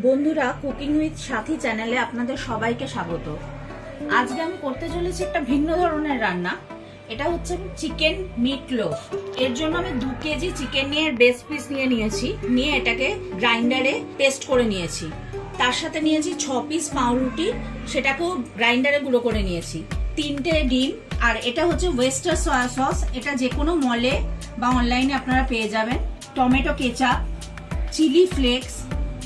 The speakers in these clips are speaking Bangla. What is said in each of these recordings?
বন্ধুরা কুকিং উইথ সাথী চ্যানেলে আপনাদের সবাইকে স্বাগত। আজকে আমি করতে চলেছি একটা ভিন্ন ধরনের রান্না। এটা হচ্ছে চিকেন মিট লোফ এর জন্য আমি দু কেজি চিকেন নিয়ে বেস পিস নিয়ে নিয়েছি। নিয়ে এটাকে গ্রাইন্ডারে পেস্ট করে নিয়েছি। তার সাথে নিয়েছি ছ পিস পাউরুটি। সেটাকেও গ্রাইন্ডারে গুঁড়ো করে নিয়েছি। তিনটে ডিম। আর এটা হচ্ছে ওয়েস্টার সয়া সস এটা যে কোনো মলে বা অনলাইনে আপনারা পেয়ে যাবেন। টমেটো কেচাপ চিলি ফ্লেক্স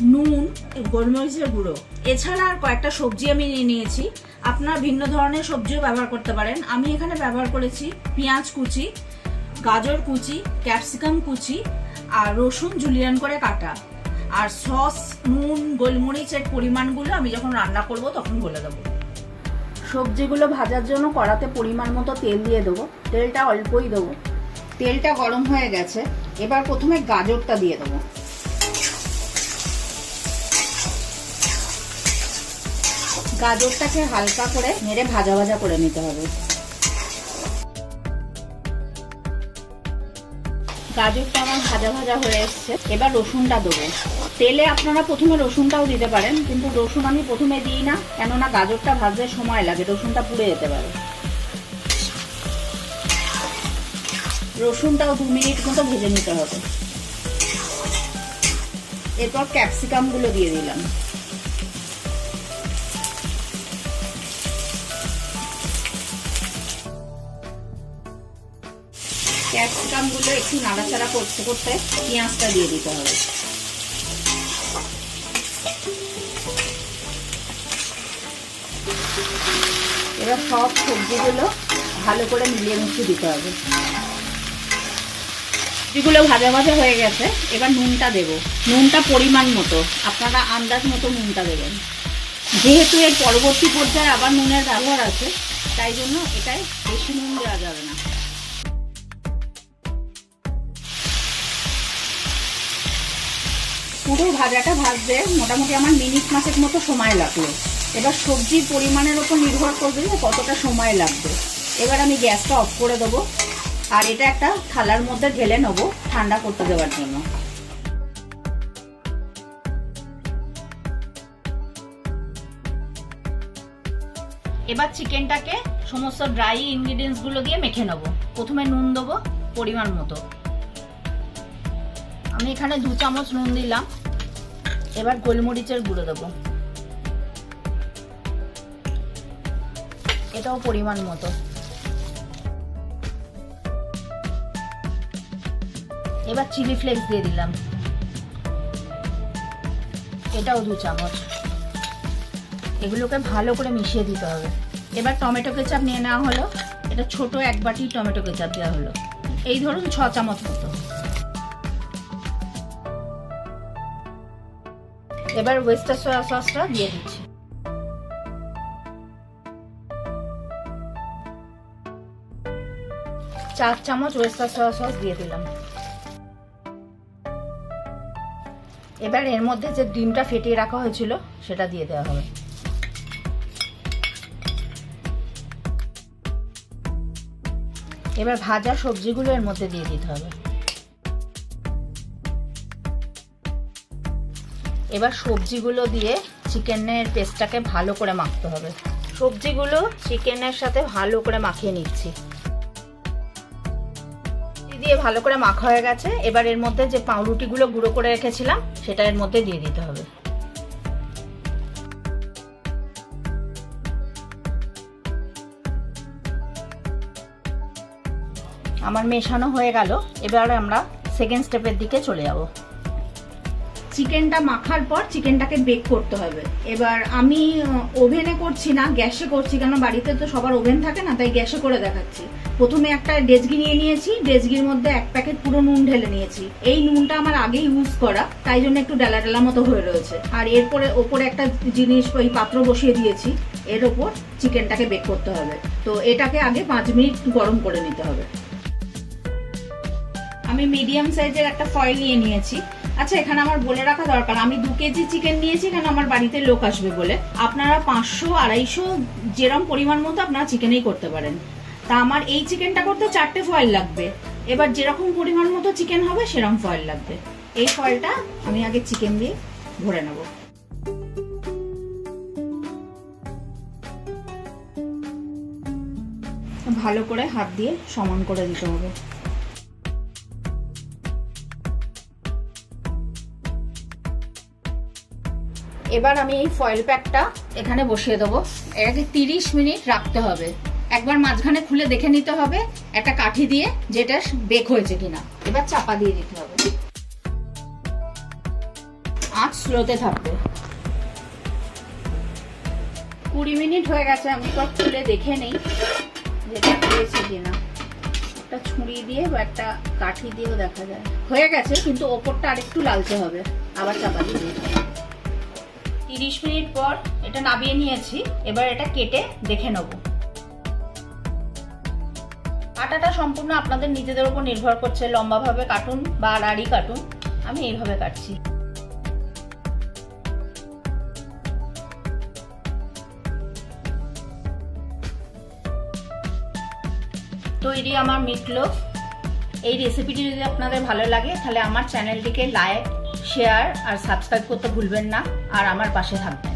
নুন, গোলমরিচের গুঁড়ো। এছাড়া আর কয়েকটা সবজি আমি নিয়ে নিয়েছি। আপনারা ভিন্ন ধরনের সবজিও ব্যবহার করতে পারেন। আমি এখানে ব্যবহার করেছি পেঁয়াজ কুচি, গাজর কুচি, ক্যাপসিকাম কুচি আর রসুন জুলিয়ান করে কাটা। আর সস, নুন, গোলমরিচের পরিমাণগুলো আমি যখন রান্না করব তখন বলে দেবো। সবজিগুলো ভাজার জন্য কড়াতে পরিমাণ মতো তেল দিয়ে দেবো। তেলটা অল্পই দেবো। তেলটা গরম হয়ে গেছে। এবার প্রথমে গাজরটা দিয়ে দেবো। গাজরটাকে হালকা করে নেড়ে ভাজা ভাজা করে নিতে হবে। গাজরটা আমার ভাজা ভাজা হয়ে এসছে। এবার রসুনটা দেবো। তেলে আপনারা প্রথমে রসুনটাও দিতে পারেন, কিন্তু রসুন আমি প্রথমে দিই না, কেননা গাজরটা ভাজতে সময় লাগে, রসুনটা পুড়ে যেতে পারে। রসুনটাও দু মিনিট মতো ভেজে নিতে হবে। এরপর ক্যাপসিকামগুলো দিয়ে দিলাম। ক্যাপসিকামগুলো একটু নাড়াচাড়া করতে করতে পেঁয়াজটা দিয়ে দিতে হবে। এবার সব সবজিগুলো ভালো করে মিলিয়ে মিশিয়ে দিতে হবে। সবজিগুলো ভাজা ভাজা হয়ে গেছে, এবার নুনটা দেব। নুনটা পরিমাণ মতো, আপনারা আন্দাজ মতো নুনটা দেবেন। যেহেতু এর পরবর্তী পর্যায়ে আবার নুনের ব্যবহার আছে, তাই জন্য এটাই বেশি নুন দেওয়া যাবে না। পুরো ভাজাটা ভাজতে মোটামুটি আমার মিনিট মাসের মতো সময় লাগল। এবার সবজির পরিমাণের ওপর নির্ভর করবে যে কতটা সময় লাগবে। এবার আমি গ্যাসটা অফ করে দেবো আর এটা একটা থালার মধ্যে ঢেলে নেব ঠান্ডা করতে দেওয়ার জন্য। এবার চিকেনটাকে সমস্ত ড্রাই ইনগ্রিডিয়েন্টসগুলো দিয়ে মেখে নেব। প্রথমে নুন দেবো পরিমাণ মতো। আমি এখানে দু চামচ নুন দিলাম। এবার গোলমরিচের গুঁড়ো দেবো। এটাও পরিমাণ মতো। এবার চিলি ফ্লেক্স দিয়ে দিলাম। এটাও দু চামচ। এগুলোকে ভালো করে মিশিয়ে দিতে হবে। এবার টমেটো কেচাপ নিয়ে নেওয়া হলো। এটা ছোট এক বাটি টমেটো কেচাপ দেওয়া হলো। এই ধরুন ছ চামচ মতো। এবার ওয়েস্টার সয়া সসটা দিয়ে দিচ্ছি। চার চামচ ওয়েস্টার সয়া সস দিয়ে দিলাম। এবার এর মধ্যে যে ডিমটা ফেটিয়ে রাখা হয়েছিল, সেটা দিয়ে দেওয়া হবে। এবার ভাজা সবজিগুলো এর মধ্যে দিয়ে দিতে হবে। এবার সবজিগুলো দিয়ে চিকেনের পেস্টটাকে ভালো করে মাখতে হবে। সবজিগুলো চিকেনের সাথে ভালো করে মাখিয়ে নিচ্ছি। দিয়ে ভালো করে মাখা হয়ে গেছে। এবার এর মধ্যে যে পাউরুটিগুলো গুঁড়ো করে রেখেছিলাম, সেটা এর মধ্যে দিয়ে দিতে হবে। আমার মেশানো হয়ে গেল। এবার আমরা সেকেন্ড স্টেপের দিকে চলে যাব। চিকেনটা মাখার পর চিকেনটাকে বেক করতে হবে। এবার আমি ওভেনে করছি না, গ্যাসে করছি কেন বাড়িতে তো সবার ওভেন থাকে না, তাই গ্যাসে করে দেখাচ্ছি। প্রথমে একটা ডেজগি নিয়ে নিয়েছি, ডেজগির মধ্যে এক প্যাকেট পুরো নুন ঢেলে নিয়েছি। এই নুনটা আমার আগে ইউজ করা, তাই জন্য একটু ডালা ডালা মতো হয়ে রয়েছে। আর এরপরে ওপরে একটা জিনিস, ওই পাত্র বসিয়ে দিয়েছি, এর ওপর চিকেনটাকে বেক করতে হবে। তো এটাকে আগে পাঁচ মিনিট গরম করে নিতে হবে। আমি মিডিয়াম সাইজের একটা ফয়েল নিয়ে নিয়েছি। আচ্ছা এখানে আমার বলে রাখা দরকার। আমি দু কেজি চিকেন নিয়েছি এখানে আমার বাড়িতে লোক আসবে বলে? আপনারা পাঁচশো, আড়াইশো যেরম পরিমাণ মতো আপনারা চিকেনেই করতে পারেন। তা আমার এই চিকেনটা করতে চারটে ফয়েল লাগবে। এবার যেরকম পরিমাণ মতো চিকেন হবে সেরকম ফয়েল লাগবে। এই ফয়েলটা আমি আগে চিকেন দিয়ে ভরে নেব। ভালো করে হাত দিয়ে সমান করে দিতে হবে। এবার আমি এই ফয়েল প্যাকটা এখানে বসিয়ে দেবো। এটাকে তিরিশ মিনিট রাখতে হবে। একবার মাঝখানে খুলে দেখে নিতে হবে একটা কাঠি দিয়ে যেটা বেক হয়েছে কিনা। এবার চাপা দিয়ে দিতে হবে। আঁচ স্লোতে থাকবে। কুড়ি মিনিট হয়ে গেছে, আমি সব খুলে দেখে নেই যেটা হয়েছে কিনা। একটা ছুরি দিয়ে বা একটা কাঠি দিয়েও দেখা যায়। হয়ে গেছে, কিন্তু ওপরটা আরেকটু লালচে হবে। আবার চাপা দিয়ে দিতে হবে। তিরিশ মিনিট পর এটা নামিয়ে নিয়েছি, এবার এটা কেটে দেখে নেব। আটাটা সম্পূর্ণ আপনাদের নিজেদের উপর নির্ভর করছে, লম্বাভাবে কাটুন বা আড়াআড়ি কাটুন, আমি এইভাবে কাটছি। তৈরি আমার মিটলোফ এই রেসিপিটি যদি আপনাদের ভালো লাগে, তাহলে আমার চ্যানেলটিকে লাইক শেয়ার আর সাবস্ক্রাইব করতে ভুলবেন না আর আমার পাশে থাকবেন।